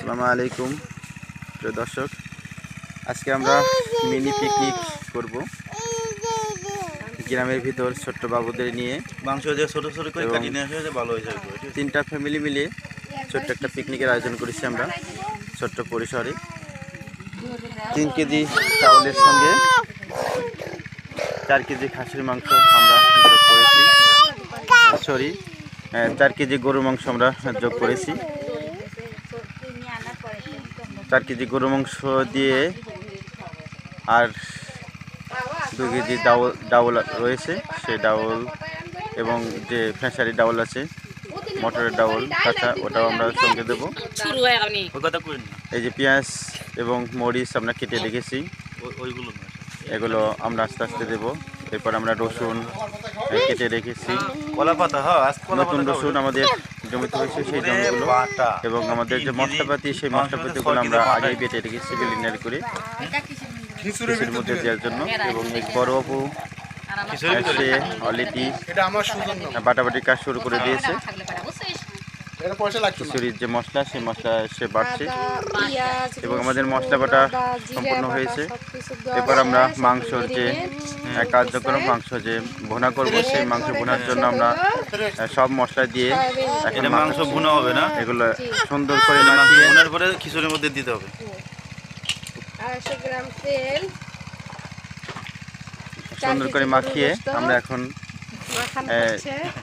আসসালামু আলাইকুম প্রিয় দর্শক। আজকে আমরা মিনি পিকনিক করব। গ্রামের ভিতর ছোট্ট বাবুদের নিয়ে। মাংস যে ছোট ছোট করে কাটিয়ে নিয়ে আসা হয়েছে ভালো ঠিক আছে? তিনটা ফ্যামিলি মিলে ছোট্ট একটা পিকনিকের আয়োজন করেছি আমরা ছোট্ট পরিসরে। তিন কেজি চাউলের সঙ্গে চার কেজি খাসির মাংস আমরা যোগ করেছি। সরি চার কেজি গরুর মাংস আমরা যোগ করেছি। চার কেজি গরু মাংস দিয়ে আর দু কেজি ডাউল ডাউল রয়েছে সেই ডাউল এবং যে ফেঁসারি ডাউল আছে মটরের ডাউল কাঁচা ওটাও আমরা সঙ্গে দেবো। শুরু আপনি। ওই কথা করেন না। এই যে পেঁয়াজ এবং মরিচ আমরা কেটে রেখেছি এগুলো আমরা আস্তে আস্তে দেবো। এরপর আমরা রসুন কেটে রেখেছি। কলা পাতা হ্যাঁ নতুন রসুন আমাদের জমিতে হয়েছে সেই জমিগুলো। এবং আমাদের যে মশলাপাতি সেই মশলাপাতিগুলো আমরা আগেই বেটে রেখেছি বিলিনার করে। খিচুড়ির মধ্যে দেওয়ার জন্য এবং এই বড় আপু অলরেডি বাটাবাটির কাজ শুরু করে দিয়েছে। খিচুড়ির যে মশলা সেই মশলা সে বাড়ছে। এবং আমাদের মশলা বাটা সম্পূর্ণ হয়েছে। এরপর আমরা মাংসর যে কার্যক্রম মাংস যে ভুনা করব সেই মাংস ভুনার জন্য আমরা সব মশলা দিয়ে এখন মাংস ভুনা হবে না? এগুলো সুন্দর করে ভুনার পরে খিচুড়ির মধ্যে দিতে হবে। আড়াইশো গ্রাম তেল। সুন্দর করে মাখিয়ে আমরা এখন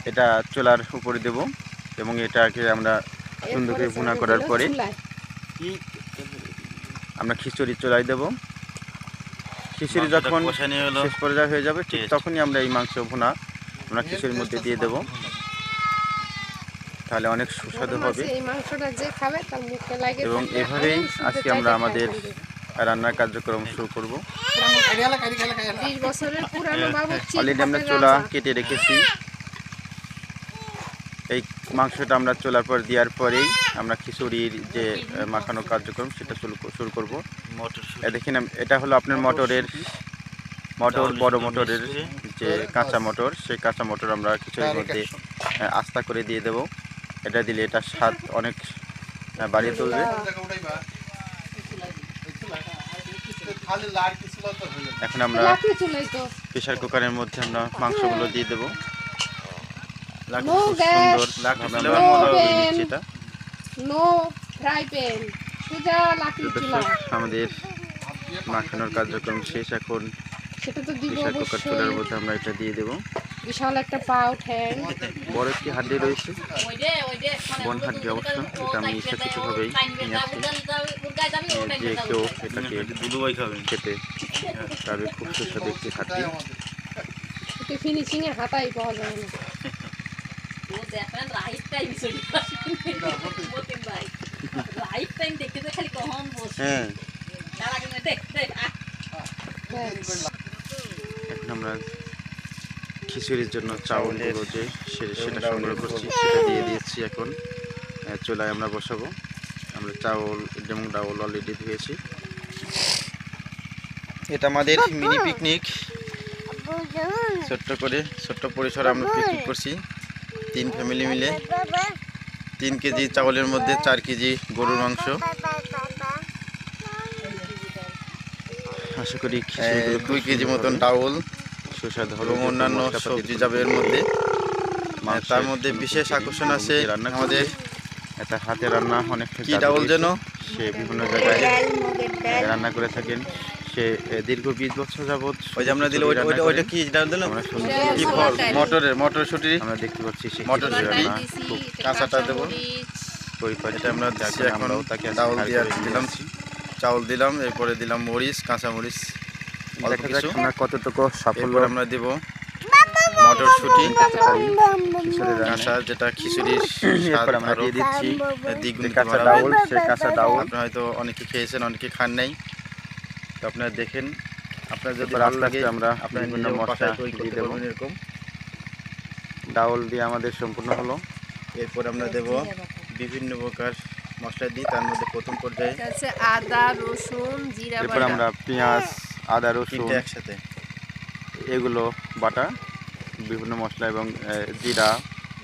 এটা চুলার উপরে দেব। এবং এটাকে আমরা সুন্দর করে ভুনা করার পরে আমরা খিচুড়ি চুলাই দেব। খিচুড়ি যখন শেষ পর্যায়ে হয়ে যাবে ঠিক তখনই আমরা এই মাংস ভুনা আমরা খিচুড়ির মধ্যে দিয়ে দেব। তাহলে অনেক সুস্বাদু হবে। মাংসে এই মাংসটা যে খাবে তার মুখে লাগে এবং এভাবেই আজকে আমরা আমাদের রান্নার কার্যক্রম শুরু করব। কারিয়ালা কারি খাইলা খাইলা বিশ বছরের পুরানো বাবু অলরেডি আমরা চুলা কেটে রেখেছি। মাংসটা আমরা চুলার পর দেওয়ার পরেই আমরা খিচুড়ির যে মাখানো কার্যক্রম সেটা শুরু শুরু করব। দেখেন এটা হলো আপনার মটরের মটর বড় মটরের যে কাঁচা মটর সেই কাঁচা মটর আমরা খিচুড়ির মধ্যে আস্তা করে দিয়ে দেব। এটা দিলে এটা স্বাদ অনেক বাড়িয়ে তুলবে। এখন আমরা প্রেশার কুকারের মধ্যে আমরা মাংসগুলো দিয়ে দেবো। লাকড়ি খুব gas. সুন্দর লাকড়ি হবে। এটা। নো ফ্রাই প্যান সোজা লাকড়ি চুলা। আমাদের মাখানোর কার্যক্রম শেষ এখন। সেটা তো দিব প্রেশার কুকার চুলার মধ্যে আমরা এটা দিয়ে দেবো। বিশাল একটা পাউ ঠ্যাং। বড় একটি হাড্ডি রয়েছে বন হাড্ডি অবশ্য এটা আমি ইচ্ছাকৃতভাবেই নিয়ে আসছি। যে কেউ এটাকে খাবেন। খেতে তবে খুব সুস্বাদু একটি হাড্ডি। এতে ফিনিশিং এ হাতাই পাওয়া যায় না। ও রাইট টাইম চলি বলতেন ভাই রাইট টাইম দেখতে তো খালি কখন বসে হ্যাঁ। তার আগে দেখ দেখ এখন আমরা খিচুড়ির জন্য চাউলগুলো যে সেটা সংগ্রহ করছি সেটা দিয়ে দিয়েছি এখন। চুলায় আমরা বসাবো। আমরা চাউল এবং ডাউল অলরেডি ধুয়েছি। এটা আমাদের মিনি পিকনিক ছোট্ট করে ছোট্ট পরিসরে আমরা পিকনিক করছি। তিন ফ্যামিলি মিলে। তিন কেজি চাউলের মধ্যে চার কেজি গরুর মাংস। আশা করি দুই কেজি মতন ডাউল সুস্বাদু এবং অন্যান্য সবজি যাবে এর মধ্যে। তার মধ্যে বিশেষ আকর্ষণ আছে রান্না আমাদের এটা হাতে রান্না অনেক কি ডাউল যেন? সে বিভিন্ন জায়গায় রান্না করে থাকেন। সে দীর্ঘ বিশ বছর যাবত ওই যে আমরা দিলে ওইটা ওইটা ওইটা কি ডাল দিলাম? কি ফল? মটরের মটরশুঁটি। আমরা দেখতে পাচ্ছি সে মটরশুঁটি কাঁচাটা দেবো। পরিপাটি এটা আমরা এখন আমরাও তাকে ডাউল দিয়ে দিলাম। চাউল দিলাম এরপরে দিলাম মরিচ কাঁচা মরিচ। দেখা যাক আমরা কতটুকু সাফল্য আমরা দেব মটরশুঁটি। কাঁচা যেটা খিচুড়ির স্বাদ আমরা দিয়ে দিচ্ছি দ্বিগুণ কাঁচা। ডাউল সে কাঁচা ডাউল। আপনারা হয়তো অনেকে খেয়েছেন অনেকে খান নাই। তো আপনারা দেখেন আপনার যদি ভালো আস্তে লাগে আস্তে আমরা আপনারা বিভিন্ন মশলা দিয়ে দেবো। এরকম। ডাউল দিয়ে আমাদের সম্পূর্ণ হলো। এরপর আমরা দেব বিভিন্ন প্রকার মশলা দিই তার মধ্যে প্রথম পর্যায়ে আদা রসুন জিরা এরপর আমরা পেঁয়াজ আদা রসুন তিনটে একসাথে। এগুলো বাটা বিভিন্ন মশলা এবং জিরা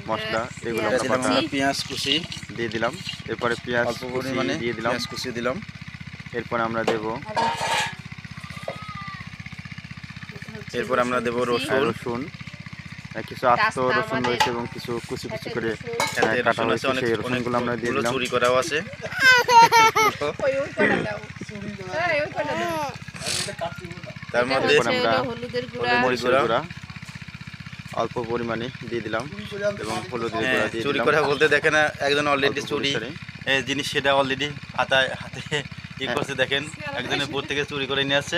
মশলা এগুলো আমরা বাটা পেঁয়াজ কুচি। দিয়ে দিলাম। এরপরে পেঁয়াজ অল্প পরিমাণে দিয়ে দিলাম। পেঁয়াজ কুচি দিলাম। এরপর আমরা দেব এরপর আমরা দেব রসুন। রসুন। কিছু আস্ত রসুন রয়েছে এবং কিছু কুচি কুচি করে এতে আহ, কাটা হয়েছে অনেক সেই রসুনগুলো আমরা দিয়ে দিলাম। চুরি করাও আছে। তার মধ্যে আমরা হলুদের গুঁড়া। মরিচের গুঁড়া। গুঁড়া অল্প পরিমাণে দিয়ে দিলাম এবং হ্যাঁ, দিয়ে চুরি করা বলতে দেখে না একজন অলরেডি চুরি। জিনিস সেটা অলরেডি হাতায় হাতে ই হ্যাঁ। করছে দেখেন। একজনের বোর্ড থেকে চুরি করে নিয়ে আসছে।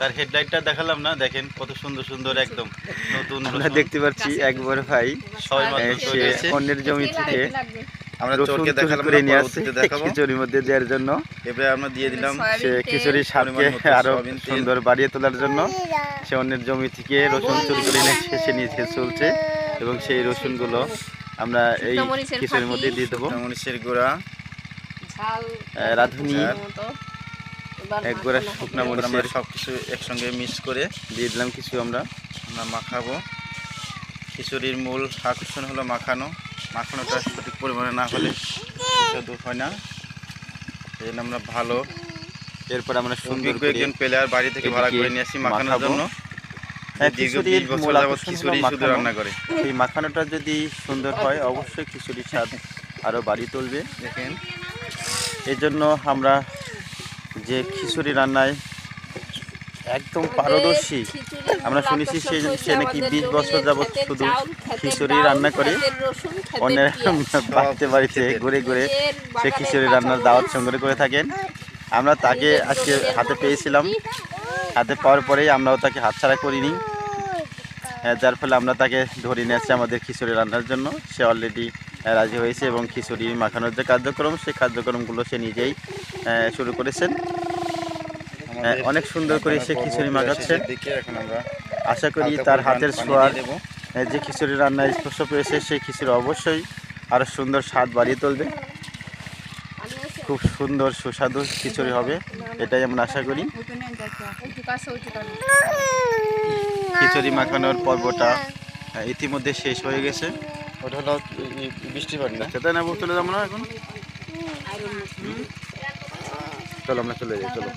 তার হেডলাইটটা দেখালাম না দেখেন কত সুন্দর সুন্দর একদম নতুন আমরা দেখতে পাচ্ছি একবার ভাই। অন্যের জমি থেকে? আমরা রসুন চোরকে দেখালাম করে নিয়ে আসছে খিচুড়ির মধ্যে দেওয়ার জন্য। এবারে আমরা দিয়ে দিলাম সয়াবিন সে তেল, খিচুড়ির স্বাদকে আরও সুন্দর বাড়িয়ে তোলার জন্য। সে অন্যের জমি থেকে রসুন চুরি করে এনে শেষে নিজে চলছে এবং সেই রসুনগুলো আমরা এই খিচুড়ির মধ্যে দিয়ে দেবো। মরিচের গুঁড়া। ঝাল। রাঁধুনি। এর মতো। এবার এক গোড়া শুকনা। এবার আমরা সব কিছু একসঙ্গে মিক্স করে দিয়ে দিলাম কিছু আমরা। আমরা মাখাবো। খিচুড়ির মূল আকর্ষণ হলো মাখানো। মাখানোটা সঠিক পরিমাণে না হলে সুস্বাদু হয় না। এই জন্য আমরা ভালো এরপর আমরা সুন্দর একজন প্লেয়ার বাড়ি থেকে ভাড়া করে নিয়ে আসি মাখানোর জন্য। হ্যাঁ, শুধু। রান্না করে। এই মাখানোটা যদি সুন্দর হয় অবশ্যই খিচুড়ির স্বাদ আরও বাড়িয়ে তুলবে। দেখেন। এই জন্য আমরা যে খিচুড়ি রান্নায় একদম পারদর্শী। আমরা শুনেছি সে সে নাকি বিশ বছর যাবৎ শুধু খিচুড়ি রান্না করে। অন্যের বাড়িতে বাড়িতে ঘুরে ঘুরে সে খিচুড়ি রান্নার দাওয়াত সংগ্রহ করে থাকেন। আমরা তাকে আজকে হাতে পেয়েছিলাম। হাতে পাওয়ার পরেই আমরাও তাকে হাতছাড়া করিনি। আহ, যার ফলে আমরা তাকে ধরে নিয়ে আসছি আমাদের খিচুড়ি রান্নার জন্য। সে অলরেডি রাজি হয়েছে এবং খিচুড়ি মাখানোর যে কার্যক্রম সেই কার্যক্রমগুলো সে নিজেই শুরু করেছেন। অনেক সুন্দর করে সে খিচুড়ি মাখাচ্ছে। আশা করি তার হাতের। আহ, যে খিচুড়ি রান্নায় স্পর্শ পেয়েছে সেই খিচুড়ি অবশ্যই আরও সুন্দর স্বাদ বাড়িয়ে তুলবে খুব সুন্দর সুস্বাদু খিচুড়ি হবে এটাই আমরা আশা করি। খিচুড়ি মাখানোর পর্বটা ইতিমধ্যে শেষ হয়ে গেছে ওটা হলো বৃষ্টি পানি না তাই না চলে যাব না এখন চলো আমরা চলে যাই চলো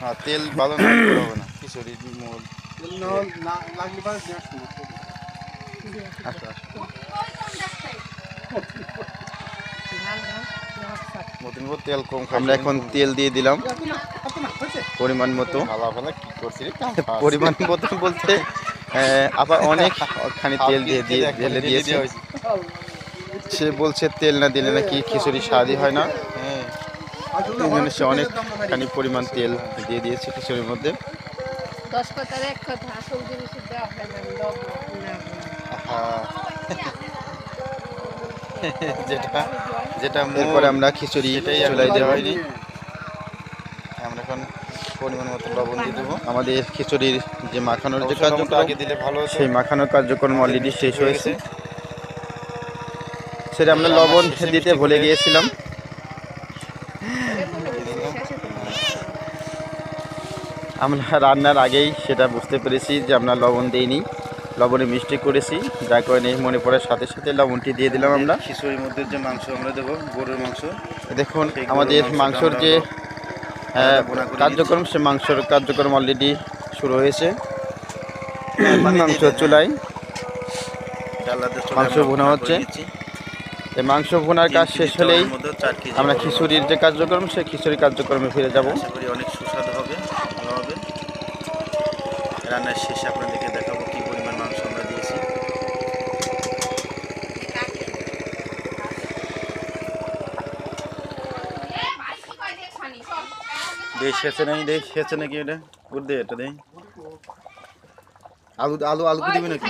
হ্যাঁ তেল ভালো না দিলে হবে না। খিচুড়ির মূল লাগলে পারে দিয়ে আসব। আসো আসো ঝাল, ঝাল, ঝাল, সব। মতিন বহু তেল কম আমরা এখন তেল দিয়ে দিলাম। পরিমাণ মতো। ভালো ভালো করছি পরিমাণ মতো বলতে আবার অনেক খানি তেল দিয়ে দিয়ে ঢেলে দিয়েছে। সে বলছে তেল না দিলে নাকি খিচুড়ি স্বাদই হয় না। জন্য সে অনেকখানি পরিমাণ তেল দিয়ে দিয়েছে খিচুড়ির মধ্যে। দশ কথার এক কথা আসল জিনিস দেওয়া হয় না যেটা যেটা এরপরে আমরা খিচুড়ি সেটাই চুলাই দেওয়া হয়নি। আমরা এখন পরিমাণ মতো লবণ দিয়ে দেবো। আমাদের খিচুড়ির যে মাখানোর যে কার্যক্রম আগে দিলে ভালো সেই মাখানোর কার্যক্রম অলরেডি শেষ হয়েছে। সেটা আমরা লবণ দিতে ভুলে গিয়েছিলাম। আমরা রান্নার আগেই সেটা বুঝতে পেরেছি যে আমরা লবণ দিইনি। লবণে মিষ্টি করেছি। যা করে নেই মনে পড়ার সাথে সাথে লবণটি দিয়ে দিলাম আমরা। খিচুড়ির মধ্যে যে মাংস আমরা দেবো গরুর মাংস। দেখুন আমাদের মাংসর যে বোনা করে কার্যক্রম সে মাংসর কার্যক্রম অলরেডি শুরু হয়েছে। মাংস চুলাই মাংস ভুনা হচ্ছে। এই মাংস ভুনার কাজ শেষ হলেই চার আমরা খিচুড়ির যে কার্যক্রম সেই খিচুড়ি কার্যক্রমে ফিরে যাব। অনেক সুস্বাদু হবে ভালো হবে। রান্নার শেষে আপনাদেরকে দেখাবো কি পরিমাণ মাংস আমরা দিয়েছি। দেশ খেয়েছে নাকি? দেশ খেয়েছে নাকি এটা? দে এটা দেই। আলু আলু আলু দিবি নাকি?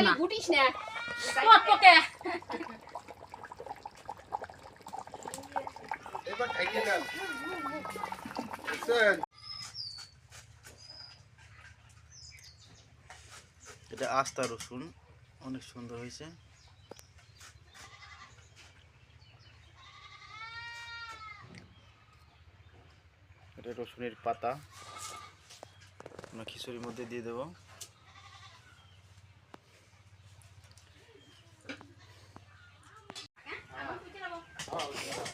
করেন এটা আস্তা রসুন, অনেক সুন্দর হয়েছে। এটা রসুনের পাতা। আমরা খিচুড়ির মধ্যে দিয়ে দেব।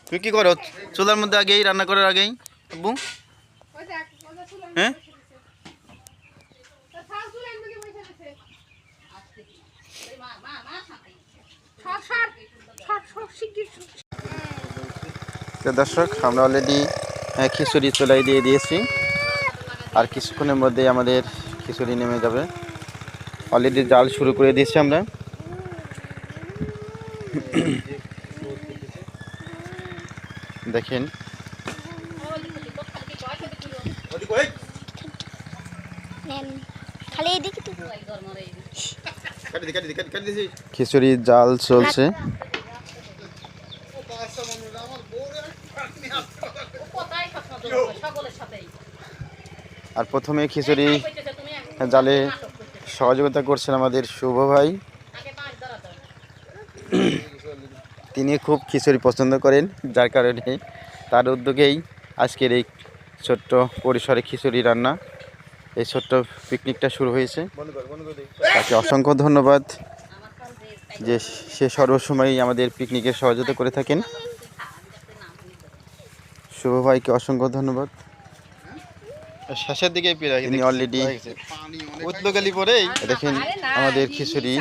তুই কি করো? চুলার মধ্যে আগেই রান্না করার আগেই? বুঝ হ্যাঁ? মধ্যে দর্শক, আমরা অলরেডি খিচুড়ি চুলাই দিয়ে দিয়েছি। আর কিছুক্ষণের মধ্যেই আমাদের খিচুড়ি নেমে যাবে। অলরেডি জাল শুরু করে দিয়েছি আমরা। দেখেন খালি এদিকে তো খিচুড়ির জাল চলছে। আর প্রথমে খিচুড়ি জালে সহযোগিতা করছেন আমাদের শুভ ভাই। তিনি খুব খিচুড়ি পছন্দ করেন, যার কারণে তার উদ্যোগেই আজকের এই ছোট্ট পরিসরে খিচুড়ি রান্না এই ছোট্ট পিকনিকটা শুরু হয়েছে। তাকে অসংখ্য ধন্যবাদ যে সে সর্বসময়ই আমাদের পিকনিকের সহযোগিতা করে থাকেন। শুভ ভাইকে অসংখ্য ধন্যবাদ। শেষের দিকে তিনি অলরেডি উদ্যোগালি পরেই দেখেন আমাদের খিচুড়ি।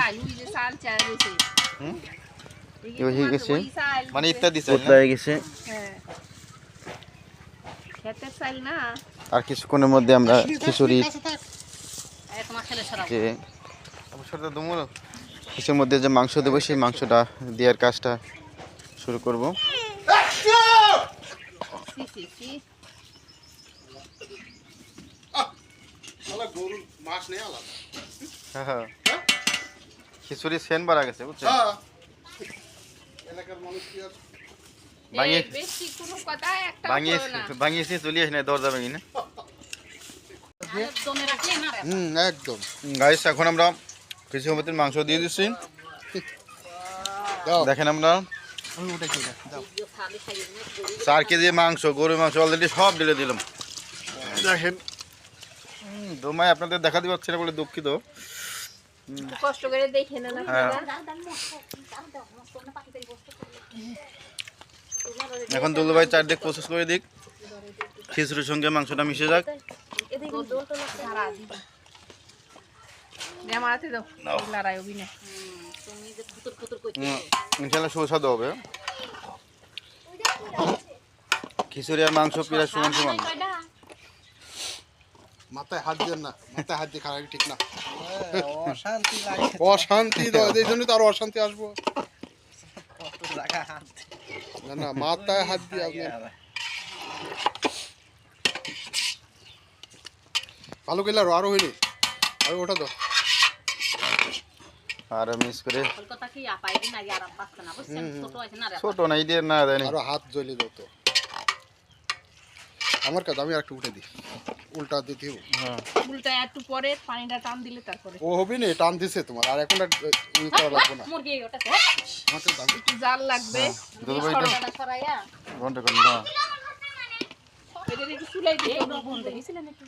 হয়ে গেছে? মানে ইত্যাদি হয়ে? গেছে। হ্যাঁ। না। আর কিছুক্ষণের মধ্যে আমরা খিচুড়ি যে কিছুর মধ্যে যে মাংস দেবো সেই মাংসটা দেওয়ার কাজটা শুরু করব। আলাদা খিচুড়ি সেন বাড়া গেছে বুঝছেন? হ্যাঁ। এলাকার মানুষ কি আর না। না দরজা ভেঙে না না হুম একদম গাইস এখন আমরা কিছু মতন মাংস দিয়ে দিচ্ছি দেখেন আমরা নে চার কেজি মাংস গরুর মাংস অলরেডি সব ঢেলে দিলাম দেখেন দোমায় আপনাদের দেখা দিতে পারছি না বলে দুঃখিত কষ্ট করে দেখে হ্যাঁ। আপনারা এখন দুলু ভাই চারদিক প্রসেস করে দিক। খিচুড়ির সঙ্গে মাংসটা মিশে যাক। ইনশাল্লাহ সুস্বাদু হবে। খিচুড়ি আর মাংস প্রায় সমান সমান। মাথায় হাত দিয়ে না মাথায় হাত দিয়ে খাওয়া ঠিক না। অশান্তি অশান্তি এই জন্যই তো আরও অশান্তি আসব। না না মাথায় হাত দিয়ে আপনি ভালো গেলে আরও আরও হইনি আরও ওটা তো আর মিস করে। কলকাতা কি আপাই দিন আগে আর বাঁচতে না বুঝছেন ছোট আছে না ছোট না এই দিয়ে না দেয় আরও হাত জ্বলে দাও তো। আমার কাজ আমি আরেকটু উঠে দিই। উল্টা দিতে। হ্যাঁ। উল্টা একটু পরে পানিটা টান দিলে তারপরে। ও হবে না টান দিছে তোমার। আর এখন আর করা লাগবে না। মুরগি ওটা আমাকে দাও। একটু জাল লাগবে। দুলু ভাইটা সরাটা সরাইয়া। ঘণ্টা না। এটা একটু চুলাই দিয়ে এই লবণ দেখেছিলেন একটু।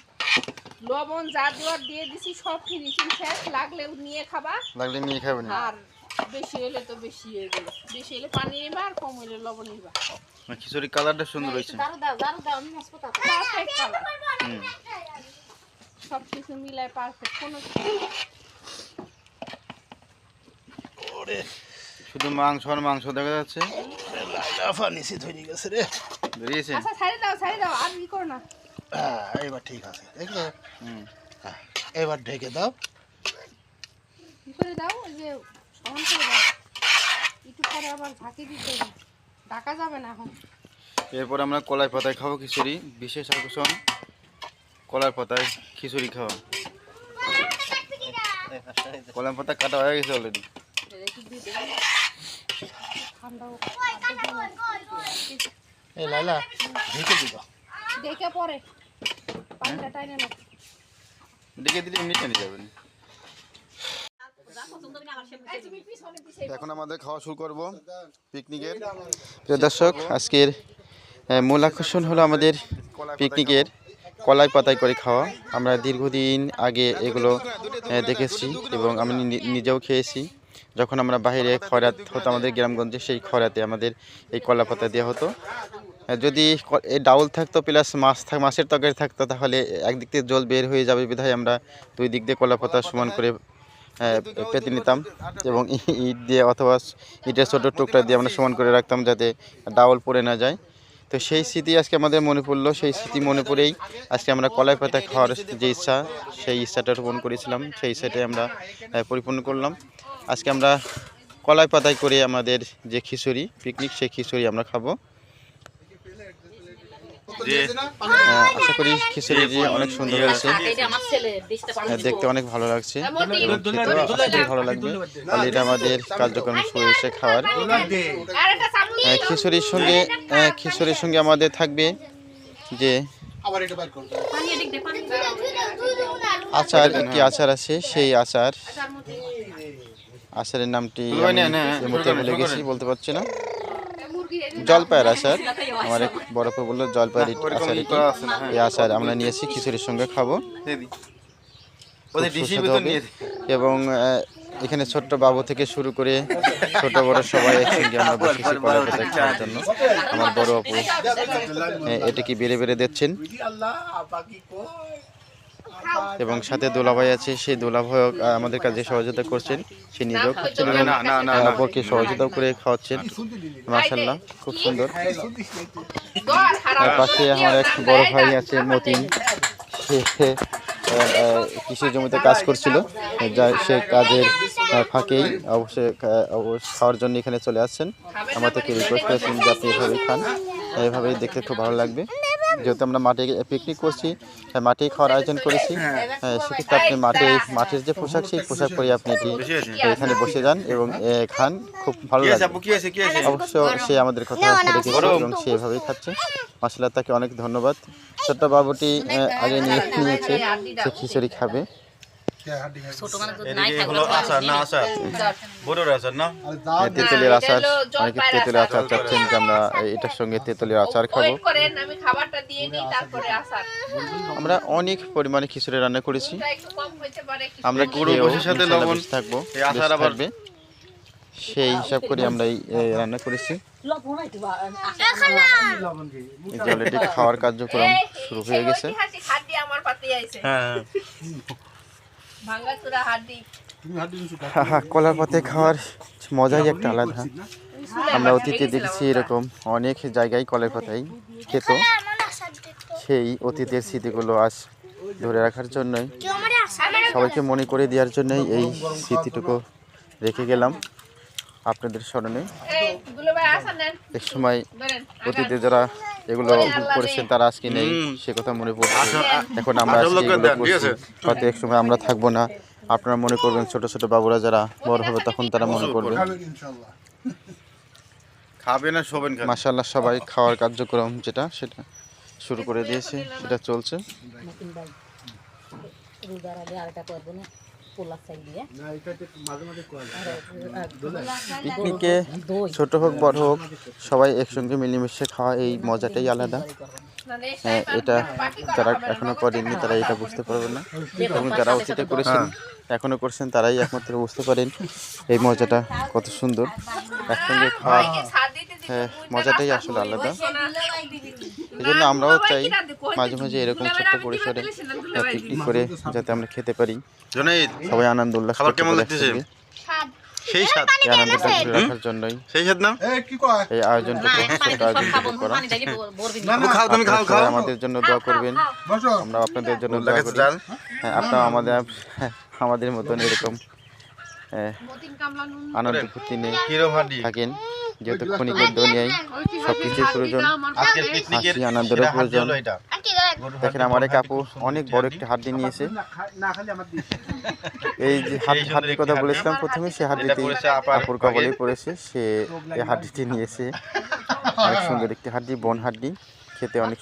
লবণ যা দেওয়ার দিয়ে দিছি সব ফিনিশিং শেষ। লাগলে নিয়ে খাবা। লাগলে নিয়ে খাবেন। আর বেশি হলে তো বেশি হয়ে গেল বেশি হলে পানি নিবা আর কম হলে লবণ নিবা খিচুড়ির কালারটা সুন্দর হয়েছে। সব কিছু মিলায় পারফেক্ট কোনো শুধু মাংস আর মাংস দেখা যাচ্ছে। বেরিয়েছে। আচ্ছা ছাড়ে দাও ছাড়ে দাও আর ই করো না। হ্যাঁ এবার ঠিক আছে দেখলে? হুম। এবার ঢেকে দাও। কি করে দাও? ওই যে সমান করে দাও। একটু পরে আবার ঝাঁকি দিতে হবে। ঢাকা যাবে না এখন? এরপর আমরা কলাই পাতায় খাব খিচুড়ি বিশেষ আকর্ষণ কলার পাতায় খিচুড়ি খাওয়া। কলাই পাতা কাটা হয়ে গেছে অলরেডি ঠান্ডা এ লাইলা ঢেকে দিবা দেখে পরে পানিটা টাইনে নাও। ডেকে দিলে এমনি টেনে পিছনে পিছিয়ে এখন আমাদের খাওয়া শুরু করব পিকনিকের। প্রিয় দর্শক আজকের মূল আকর্ষণ হলো আমাদের পিকনিকের কলাই পাতায় করে খাওয়া। আমরা দীর্ঘদিন আগে এগুলো দেখেছি এবং আমি নি- নিজেও খেয়েছি। যখন আমরা বাইরে খরাত হতো আমাদের গ্রামগঞ্জে সেই খরাতে আমাদের এই কলা পাতা দেওয়া হতো। যদি ক- এই ডাউল থাকতো প্লাস মাছ থাক মাছের তরকারি থাকতো তাহলে একদিক থেকে জল বের হয়ে যাবে বিধায় আমরা দুই দিক দিয়ে কলা পাতা সমান করে পেতে নিতাম এবং ইট দিয়ে অথবা ইটের ছোটো টুকরা দিয়ে আমরা সমান করে রাখতাম যাতে ডাউল পড়ে না যায়। তো সেই স্মৃতি আজকে আমাদের মনে পড়ল। সেই স্মৃতি মনে পড়েই আজকে আমরা কলাই পাতা খাওয়ার যে ইচ্ছা, সেই ইচ্ছাটা রোপণ করেছিলাম। সেই ইচ্ছাটাই আমরা পরিপূর্ণ করলাম। আজকে আমরা কলাই পাতায় করে আমাদের যে খিচুড়ি পিকনিক সেই খিচুড়ি আমরা খাব। আশা করি খিচুড়িটি অনেক সুন্দর হয়েছে। এটা আমার ছেলে ডিশটা পানি আহ, দেখতে অনেক ভালো লাগছে। ভালো লাগবে। তাহলে এটা আমাদের কার্যক্রম শুরু হয়েছে খাওয়ার। খিচুড়ির সঙ্গে আহ, খিচুড়ির সঙ্গে আমাদের থাকবে যে আচার একটি আচার আছে? সেই আচার। আচারের নামটি ভুলে গেছি বলতে পারছি না। জলপাইয়ের আচার আমার এক বড় আপু বলল জলপাইয়ের আচার আছে না হ্যাঁ। এই আচার আমরা নিয়েছি খিচুড়ির সঙ্গে খাব। এবং এখানে ছোট্ট বাবু থেকে শুরু করে ছোট বড় সবাই একসঙ্গে আমরা বসেছি খাওয়ার জন্য। আমার বড় আপু এটা কি বেড়ে বেড়ে দিচ্ছেন। এবং সাথে দোলাভাই আছে সেই দোলাভাই আমাদের কাজে সহযোগিতা করছেন। সে নিজেও খাচ্ছেন অপরকে সহযোগিতাও করে খাওয়াচ্ছেন। মাসাল্লাহ খুব সুন্দর। পাশে আমার এক বড় ভাই আছে মতিন। সে কৃষি জমিতে কাজ করছিল। যা সে কাজের ফাঁকেই অবশ্যই খাওয়ার জন্য এখানে চলে আসছেন। আমার থেকে রিকোয়েস্ট করেছেন যে আপনি এভাবেই খান। এভাবেই দেখতে খুব ভালো লাগবে। যেহেতু আমরা মাঠে পিকনিক করছি মাটি খাওয়ার আয়োজন করেছি। হ্যাঁ, সেক্ষেত্রে আপনি মাঠে মাঠের যে পোশাক সেই পোশাক পরে আপনি এটি এখানে বসে যান এবং খান। খুব ভালো আছে অবশ্য সে আমাদের কথা রেখেছে এবং সে এভাবেই খাচ্ছে। মাসাল্লাহ তাকে অনেক ধন্যবাদ। ছোট্ট বাবুটি আগে নিয়ে নিয়েছে সে খিচুড়ি খাবে। হ্যাঁ। ছোট মানুষ নাই এদিকে আচার না আচার? বড়র আচার না? তেঁতুলের আচার অনেকে তেঁতুলের আচার চাচ্ছেন যে আমরা এটার সঙ্গে তেঁতুলের আচার খাব। করেন আমি খাবারটা দিয়ে নিই তারপরে আসার আমরা অনেক পরিমাণে খিচুড়ি রান্না করেছি। ওটা একটু কম হইতে পারে আমরা গরু সাথে লবণ, থাকব আচার আবার- সেই হিসাব করে আমরা এই রান্না করেছি। অলরেডি খাওয়ার কার্যক্রম শুরু হয়ে গেছে। হ্যাঁ। কলার পাতে খাওয়ার মজাই একটা আলাদা। আমরা অতীতে দেখেছি এরকম অনেক জায়গায় কলের পাতায় খেত। সেই অতীতের স্মৃতিগুলো আজ ধরে রাখার জন্যই সবাইকে মনে করে দেওয়ার জন্যই এই স্মৃতিটুকু রেখে গেলাম আপনাদের স্মরণে। এক সময় অতীতে যারা এগুলো করেছেন তারা আজকে নেই সে কথা মনে পড়ছে। এখন আমরা এগুলো দেন, ঠিক করছি। আছে? হয়তো এক সময় আমরা থাকব না। আপনারা মনে করবেন ছোট ছোট বাবুরা যারা বড় হবে তখন তারা মনে করবে। খাবে না শোবেন মাসাল্লাহ সবাই খাওয়ার কার্যক্রম যেটা সেটা শুরু করে দিয়েছে সেটা চলছে। পিকনিকে ছোট হোক বড় হোক সবাই একসঙ্গে মিলেমিশে খাওয়া এই মজাটাই আলাদা। মানে হ্যাঁ, এটা যারা এখনও করেননি তারা এটা বুঝতে পারবে না। এবং যারা অতীতে করেছেন এখনও করছেন তারাই একমাত্র বুঝতে পারেন এই মজাটা কত সুন্দর। একসঙ্গে খাওয়া হ্যাঁ, মজাটাই আসলে আলাদা। এই জন্য আমরাও চাই মাঝে মাঝে এরকম ছোট্ট পরিসরে পিকনিক করে যাতে আমরা খেতে পারি। সবাই আনন্দ উল্লাস খাবার কেমন লাগতেছে? সেই স্বাদ। আনন্দটা ধরে রাখার জন্যই। সেই স্বাদ না? এই কি কয়? এই আয়োজনটুকু ছোট্ট আয়োজনটুকু করা পানি দেখি বরবি না না। খাও তুমি খাও আপনারা খাও। আমাদের জন্য দোয়া করবেন। আমরা আপনাদের জন্য দোয়া করি। হ্যাঁ, আপনারা আমাদের আমাদের মতন এরকম আনন্দ ফুর্তি নিয়ে থাকেন যেহেতু ক্ষণিকের দুনিয়ায় সব কিছুর প্রয়োজন হাসি আনন্দেরও প্রয়োজন। দেখেন আমার এক আপু অনেক বড় একটি হাড্ডি নিয়েছে এই যে হাত এই হাড্ডির কথা বলেছিলাম প্রথমে সে হাড্ডিটি পড়েছে আপার আপুর কবলেই পড়েছে সে এই হাড্ডিটি নিয়েছে অনেক সুন্দর একটি হাড্ডি বন হাড্ডি খেতে অনেক